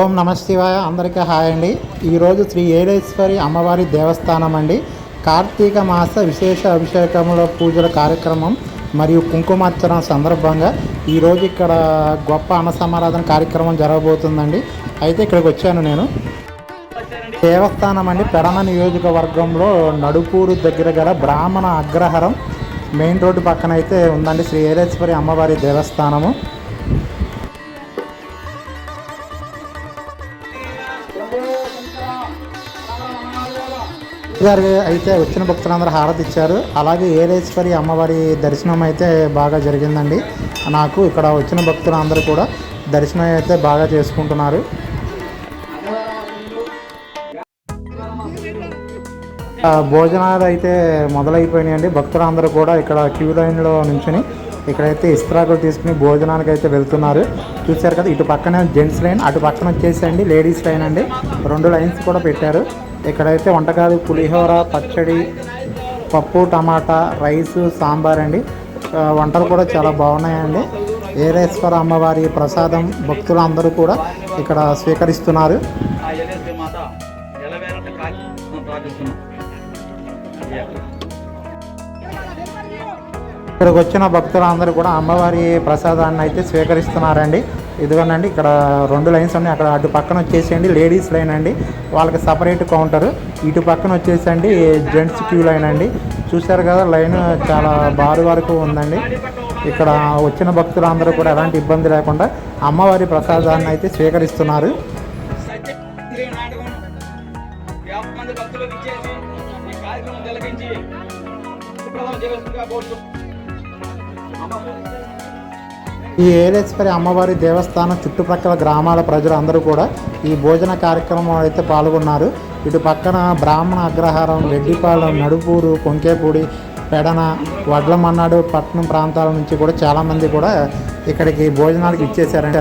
ఓం నమశివాయ అందరికీ హాయ్ అండి. ఈరోజు శ్రీ ఏలేశ్వరి అమ్మవారి దేవస్థానం అండి. కార్తీక మాస విశేష అభిషేకంలో పూజల కార్యక్రమం మరియు కుంకుమార్చన సందర్భంగా ఈరోజు ఇక్కడ గొప్ప అన్నసమారాధన కార్యక్రమం జరగబోతుందండి. అయితే ఇక్కడికి వచ్చాను నేను. దేవస్థానం అండి. పెడన నియోజకవర్గంలో నడుపూరు దగ్గర గల బ్రాహ్మణ అగ్రహారం మెయిన్ రోడ్డు పక్కన అయితే ఉందండి శ్రీ ఏలేశ్వరి అమ్మవారి దేవస్థానము. గారు అయితే వచ్చిన భక్తులందరూ హారతి ఇచ్చారు. అలాగే ఏలేశ్వరి అమ్మవారి దర్శనం అయితే బాగా జరిగిందండి. నాకు ఇక్కడ వచ్చిన భక్తులందరూ కూడా దర్శనం అయితే బాగా చేసుకుంటున్నారు. భోజనాలు అయితే మొదలైపోయినాయండి. భక్తులందరూ కూడా ఇక్కడ క్యూ లైన్లో నుంచుని ఇక్కడైతే ఇస్త్రాకులు తీసుకుని భోజనానికి అయితే వెళ్తున్నారు. చూశారు కదా ఇటు పక్కన జెంట్స్ లైన్ అటు పక్కన వచ్చేసండి లేడీస్ లైన్ అండి. రెండు లైన్స్ కూడా పెట్టారు. ఇక్కడైతే వంటకాలు పులిహోర పచ్చడి పప్పు టమాటా రైస్ సాంబార్ అండి వంటలు కూడా చాలా బాగున్నాయండి. ఏరేశ్వర అమ్మవారి ప్రసాదం భక్తులు అందరూ కూడా ఇక్కడ స్వీకరిస్తున్నారు. ఇక్కడికి వచ్చిన భక్తులందరూ కూడా అమ్మవారి ప్రసాదాన్ని అయితే స్వీకరిస్తున్నారండి. ఇదిగోనండి ఇక్కడ రెండు లైన్స్ ఉన్నాయి. అక్కడ అటు పక్కన వచ్చేసేయండి లేడీస్ లైన్ అండి. వాళ్ళకి సపరేట్ కౌంటర్. ఇటు పక్కన వచ్చేసండి జెంట్స్ క్యూ లైన్ అండి. చూశారు కదా లైన్ చాలా బారు వరకు ఉందండి. ఇక్కడ వచ్చిన భక్తులందరూ కూడా ఎలాంటి ఇబ్బంది లేకుండా అమ్మవారి ప్రసాదాన్ని అయితే స్వీకరిస్తున్నారు. సత్యశ్రీ ఈ ఏలేశ్వరి అమ్మవారి దేవస్థానం చుట్టుప్రక్కల గ్రామాల ప్రజలు అందరూ కూడా ఈ భోజన కార్యక్రమం అయితే పాల్గొన్నారు. ఇటు పక్కన బ్రాహ్మణ అగ్రహారం రెడ్డిపాలెం నడుపూరు కొంకేపూడి పెడన వడ్లమన్నాడు పట్నం ప్రాంతాల నుంచి కూడా చాలామంది కూడా ఇక్కడికి భోజనాలకు ఇచ్చేసారండి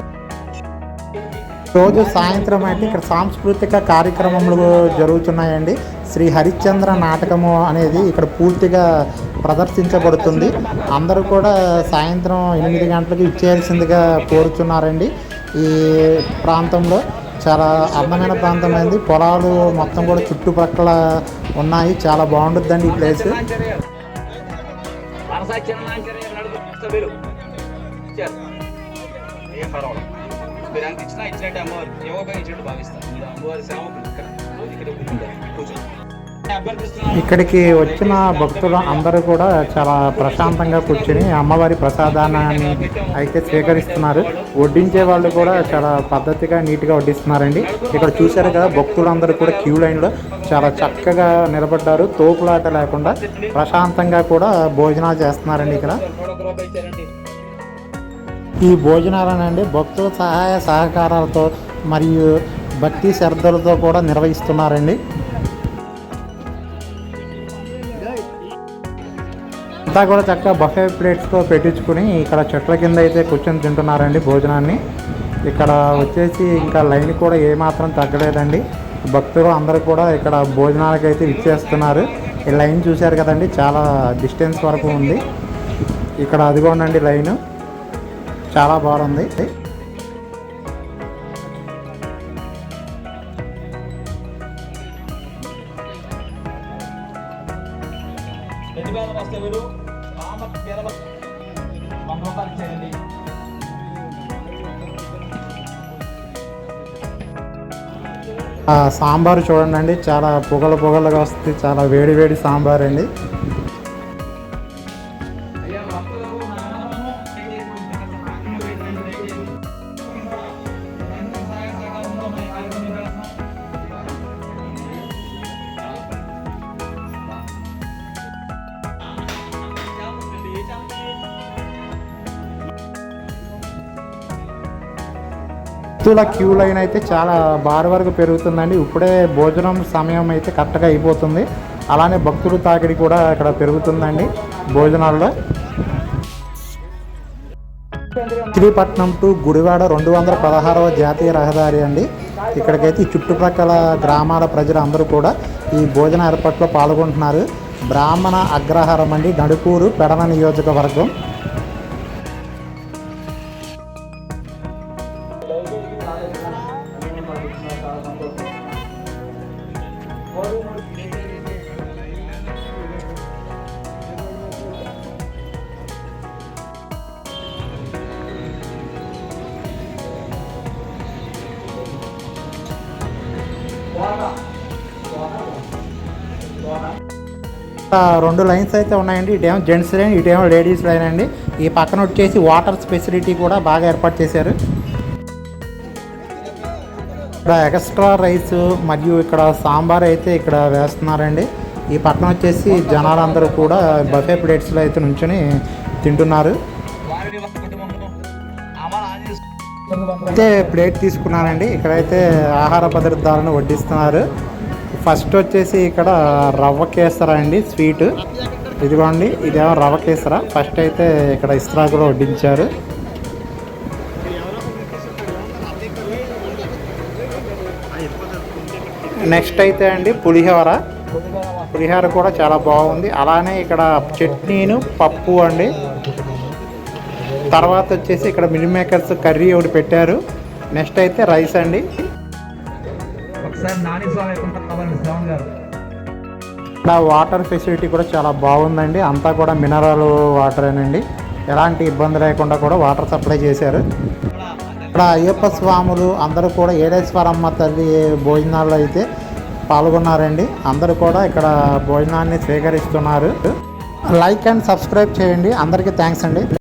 రోజు సాయంత్రం అయితే ఇక్కడ సాంస్కృతిక కార్యక్రమములు జరుగుతున్నాయండి. శ్రీ హరిశ్చంద్ర నాటకము అనేది ఇక్కడ పూర్తిగా ప్రదర్శించబడుతుంది. అందరూ కూడా సాయంత్రం ఎనిమిది గంటలకు ఇచ్చేయాల్సిందిగా కోరుచున్నారండి. ఈ ప్రాంతంలో చాలా అందమైన ప్రాంతం అయింది. పొలాలు మొత్తం కూడా చుట్టుపక్కల ఉన్నాయి. చాలా బాగుంటుందండి ఈ ప్లేస్. ఏ పర్వాలేదు. మీరు ఇచ్చినా ఇచ్చినట్టు అమ్మవారు యోగా ఇచ్చినట్టు భావిస్తారు. మీరు అమ్మవారి సేవకులు ఇక్కడ. ఇక్కడ కూర్చోండి. ఇక్కడికి వచ్చిన భక్తులు అందరూ కూడా చాలా ప్రశాంతంగా కూర్చుని అమ్మవారి ప్రసాదాన్ని అయితే స్వీకరిస్తున్నారు. వడ్డించే వాళ్ళు కూడా చాలా పద్ధతిగా నీట్గా వడ్డిస్తున్నారండి. ఇక్కడ చూశారు కదా భక్తులందరూ కూడా క్యూ లైన్లో చాలా చక్కగా నిలబడ్డారు. తోపులాట లేకుండా ప్రశాంతంగా కూడా భోజనాలు చేస్తున్నారండి ఇక్కడ. ఈ భోజనాలనండి భక్తుల సహాయ సహకారాలతో మరియు భక్తి శ్రద్ధలతో కూడా నిర్వహిస్తున్నారండి. అంతా కూడా చక్కగా బఫే ప్లేట్స్తో పెట్టించుకుని ఇక్కడ చెట్ల కింద అయితే కూర్చొని తింటున్నారండి భోజనాన్ని. ఇక్కడ వచ్చేసి ఇంకా లైన్ కూడా ఏమాత్రం తగ్గలేదండి. భక్తులు అందరూ కూడా ఇక్కడ భోజనాలకి అయితే ఇచ్చేస్తున్నారు. ఈ లైన్ చూశారు కదండి చాలా డిస్టెన్స్ వరకు ఉంది. ఇక్కడ అదిగోనండి లైను. చాలా ఆ సాంబారు చూడండి చాలా పొగలు పొగలుగా వస్తుంది చాలా వేడి వేడి సాంబార్ అండి భక్తుల క్యూ లైన్ అయితే చాలా బారు వరకు పెరుగుతుందండి. ఇప్పుడే భోజనం సమయం అయితే కరెక్ట్గా అయిపోతుంది. అలానే భక్తుల తాకిడి కూడా ఇక్కడ పెరుగుతుందండి భోజనాల్లో. మచిలీపట్నం టు గుడివాడ రెండు వందల పదహారవ జాతీయ రహదారి అండి. ఇక్కడికైతే ఈ చుట్టుప్రక్కల గ్రామాల ప్రజలు అందరూ కూడా ఈ భోజన ఏర్పాట్లో పాల్గొంటున్నారు. బ్రాహ్మణ అగ్రహారం అండి. నడుపూరు పెడన నియోజకవర్గం. రెండు లైన్స్ అయితే ఉన్నాయండి. ఇటేమో జెంట్స్ లైన్ ఇటేమో లేడీస్ లైన్ అండి. ఈ పక్కన వచ్చేసి వాటర్ ఫెసిలిటీ కూడా బాగా ఏర్పాటు చేశారు. ఇక్కడ ఎక్స్ట్రా రైస్ మరియు ఇక్కడ సాంబార్ అయితే ఇక్కడ వేస్తున్నారండి. ఈ పక్కన వచ్చేసి జనాలందరూ కూడా బఫే ప్లేట్స్లో అయితే నుంచొని తింటున్నారు. అయితే ప్లేట్ తీసుకున్నానండి ఇక్కడైతే ఆహార పదార్థాలను వడ్డిస్తున్నారు. ఫస్ట్ వచ్చేసి ఇక్కడ రవ్వ కేసర అండి స్వీట్. ఇదిగోండి ఇదేమో రవ్వ కేసర. ఫస్ట్ అయితే ఇక్కడ ఇస్త్రాకులో వడ్డించారు. నెక్స్ట్ అయితే అండి పులిహోర. పులిహోర కూడా చాలా బాగుంది. అలానే ఇక్కడ చట్నీను పప్పు అండి. తర్వాత వచ్చేసి ఇక్కడ మిల్ మేకర్స్ కర్రీ ఒకటి పెట్టారు. నెక్స్ట్ అయితే రైస్ అండి. ఒకసారి నాని స్వామి శ్రవణ్ గారు. ఇక్కడ వాటర్ ఫెసిలిటీ కూడా చాలా బాగుందండి. అంతా కూడా మినరల్ వాటరేనండి. ఎలాంటి ఇబ్బంది లేకుండా కూడా వాటర్ సప్లై చేశారు. ఇక్కడ అయ్యప్ప స్వాములు అందరూ కూడా ఏడేశ్వరమ్మ తల్లి భోజనాల్లో అయితే పాల్గొన్నారండి. అందరూ కూడా ఇక్కడ భోజనాన్ని స్వీకరిస్తున్నారు. లైక్ అండ్ సబ్స్క్రైబ్ చేయండి. అందరికీ థ్యాంక్స్ అండి.